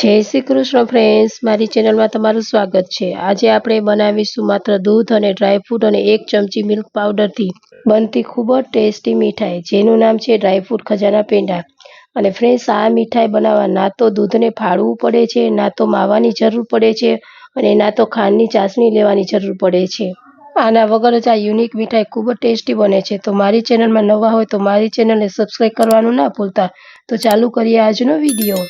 જય શ્રી કૃષ્ણ ફ્રેન્ડ્સ મારી ચેનલમાં તમારું સ્વાગત છે. આજે આપણે બનાવીશું માત્ર દૂધ અને ડ્રાયફ્રૂટ અને એક ચમચી મિલ્ક પાવડરથી બનતી ખૂબ જ ટેસ્ટી મીઠાઈ, જેનું નામ છે ડ્રાયફ્રૂટ ખજાના પેંડા. અને ફ્રેન્ડ્સ આ મીઠાઈ બનાવવા ના તો દૂધને ફાળવું પડે છે, ના તો માવાની જરૂર પડે છે અને ના તો ખાંડની ચાસણી લેવાની જરૂર પડે છે. આના વગર જ આ યુનિક મીઠાઈ ખૂબ જ ટેસ્ટી બને છે. તો મારી ચેનલમાં નવા હોય તો મારી ચેનલને સબસ્ક્રાઈબ કરવાનું ના ભૂલતા. તો ચાલુ કરીએ આજનો વીડિયો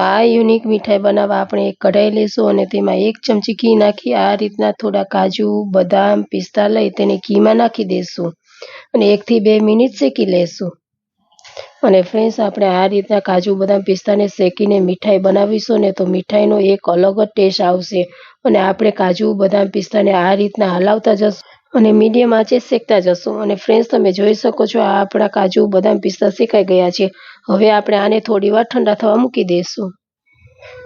આ યુનિક મીઠાઈ બનાવવા આપણે એક કઢાઈ લઈશું અને તેમાં એક ચમચી ઘી નાખી આ રીતના થોડા કાજુ, બદામ, પિસ્તા લઈ તેને ઘીમાં નાખી દઈશું. અને એકથી બે મિનિટ શેકી લેશું અને ફ્રેન્ડ્સ, આપણે આ રીતના કાજુ, બદામ, પિસ્તાને શેકીને મીઠાઈ બનાવીશું ને તો મીઠાઈનો એક અલગ જ ટેસ્ટ આવશે. અને આપણે કાજુ, બદામ, પિસ્તાને આ રીતના હલાવતા જશું. અને મીડિયમ આંચે શેકતા જશું. અને ફ્રેન્ડ્સ તમે જોઈ શકો છો, આ આપણા કાજુ, બદામ પિસ્તા શેકાઈ ગયા છે. હવે આપણે આને થોડી વાર ઠંડા થવા મૂકી દઈશું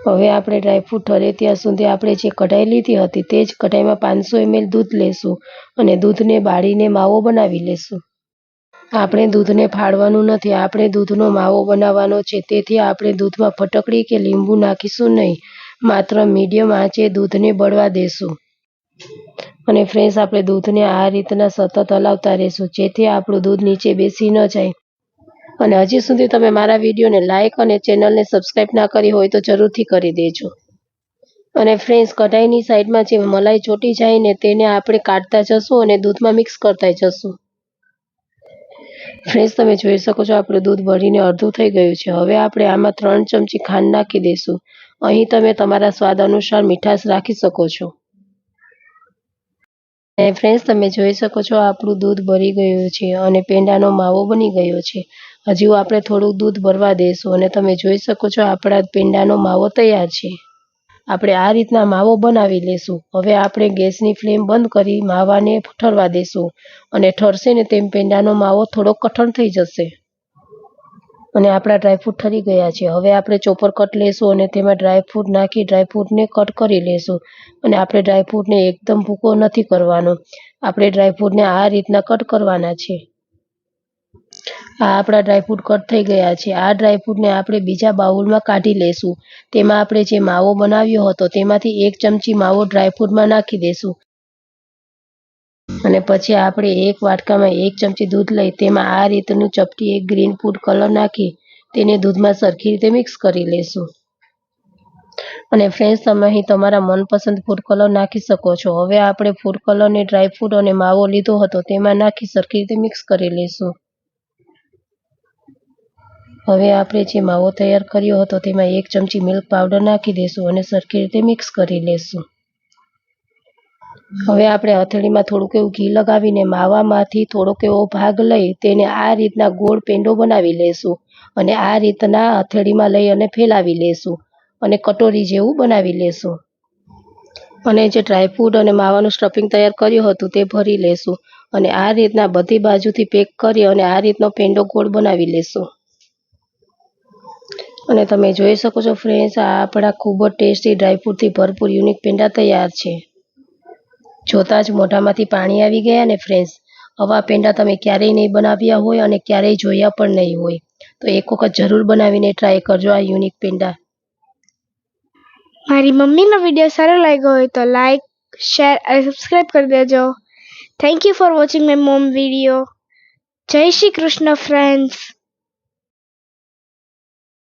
હવે આપણે ડ્રાયફ્રૂટ ઠરે ત્યાં સુધી આપણે જે કઢાઈ લીધી હતી તે જ કઢાઈમાં પાંચસો એમએલ દૂધ લેશું અને દૂધને બાળીને માવો બનાવી લેશું. આપણે દૂધને ફાડવાનું નથી, આપણે દૂધનો માવો બનાવવાનો છે. તેથી આપણે દૂધમાં ફટકડી કે લીંબુ નાખીશું નહીં, માત્ર મીડિયમ આંચે દૂધને બળવા દેશું. અને ફ્રેન્ડ્સ, આપણે દૂધને આ રીતના સતત હલાવતા રહેશું, જેથી આપણું દૂધ નીચે બેસી ન જાય. અને હજી સુધી તમે મારા વિડીયોને લાઇક અને ચેનલને સબસ્ક્રાઈબ ના કરી હોય તો જરૂરથી કરી દેજો. અને ફ્રેન્ડ્સ, કઢાઈની સાઈડમાં જે મલાઈ ચોટી જાય ને તેને આપણે કાઢતા જશું અને દૂધમાં મિક્સ કરતા જશું. ફ્રેન્ડ્સ, તમે જોઈ શકો છો આપણું દૂધ ભરીને અડધું થઈ ગયું છે. હવે આપણે આમાં ત્રણ ચમચી ખાંડ નાખી દઈશું. અહીં તમે તમારા સ્વાદ અનુસાર મીઠાશ રાખી શકો છો. અને ફ્રેન્ડ્સ તમે જોઈ શકો છો, આપણું દૂધ ભરી ગયું છે અને પેંડાનો માવો બની ગયો છે. હજુ આપણે થોડુંક દૂધ ભરવા દઈશું અને તમે જોઈ શકો છો, આપણા પેંડાનો માવો તૈયાર છે. આપણે આ રીતના માવો બનાવી લેશું. હવે આપણે ગેસની ફ્લેમ બંધ કરી માવાને ઠરવા દઈશું અને ઠરશે ને તેમ પેંડાનો માવો થોડો કઠણ થઈ જશે. અને આપણા ડ્રાયફ્રૂટ ઠરી ગયા છે. હવે આપણે ચોપર કટ લેશું અને તેમાં ડ્રાયફ્રૂટ નાખી ડ્રાયફ્રૂટને કટ કરી લેશું. અને આપણે ડ્રાયફ્રૂટને એકદમ ભૂકો નથી કરવાનો. આપણે ડ્રાયફ્રૂટને આ રીતના કટ કરવાના છે. આ આપણા ડ્રાયફ્રૂટ કટ થઈ ગયા છે. આ ડ્રાયફ્રૂટને આપણે બીજા બાઉલમાં કાઢી લેશું. તેમાં આપણે જે માવો બનાવ્યો હતો તેમાંથી એક ચમચી માવો ડ્રાયફ્રૂટમાં નાખી દેશું. અને પછી આપણે એક વાટકામાં એક ચમચી દૂધ લઈ તેમાં આ રીતનું ચપટી એક ગ્રીન ફૂડ કલર નાખી તેને દૂધમાં સરખી રીતે મિક્સ કરી લેશું. અને ફ્રેન્ડ્સ તમે અહીં તમારા મનપસંદ ફૂડ કલર નાખી શકો છો. હવે આપણે ફૂડ કલરને ડ્રાયફ્રૂટ અને માવો લીધો હતો તેમાં નાખી સરખી રીતે મિક્સ કરી લેશું. હવે આપણે જે માવો તૈયાર કર્યો હતો તેમાં એક ચમચી મિલ્ક પાવડર નાખી દઈશું અને સરખી રીતે મિક્સ કરી લેશું. હવે આપણે હથેળીમાં થોડુંક એવું ઘી લગાવીને માવામાંથી થોડોક એવો ભાગ લઈ તેને આ રીતના ગોળ પેંડો બનાવી લેશું અને આ રીતના હથેળીમાં લઈ અને ફેલાવી લેશું અને કટોરી જેવું બનાવી લેશું. અને જે ડ્રાયફ્રૂટ અને માવાનું સ્ટફિંગ તૈયાર કર્યું હતું તે ભરી લેશું અને આ રીતના બધી બાજુથી પેક કરી અને આ રીતનો પેંડો ગોળ બનાવી લેશું. અને તમે જોઈ શકો છો ફ્રેન્ડ્સ આ આપણા ખૂબ જ ટેસ્ટી ડ્રાયફ્રૂટથી ભરપૂર યુનિક પેંડા તૈયાર છે. જોતાં જ મોઢામાંથી પાણી આવી ગયા ને ફ્રેન્ડ્સ આવા પેંડા તમે ક્યારેય નહીં બનાવ્યા હોય અને ક્યારેય જોયા પણ નહીં હોય. તો એક વખત જરૂર બનાવીને ટ્રાય કરજો આ યુનિક પેંડા. મારી મમ્મીનો વીડિયો સારો લાગ્યો હોય તો લાઈક શેર અને સબસ્ક્રાઈબ કરી દેજો. Thank you for watching my mom video જય શ્રી કૃષ્ણ ફ્રેન્ડ્સ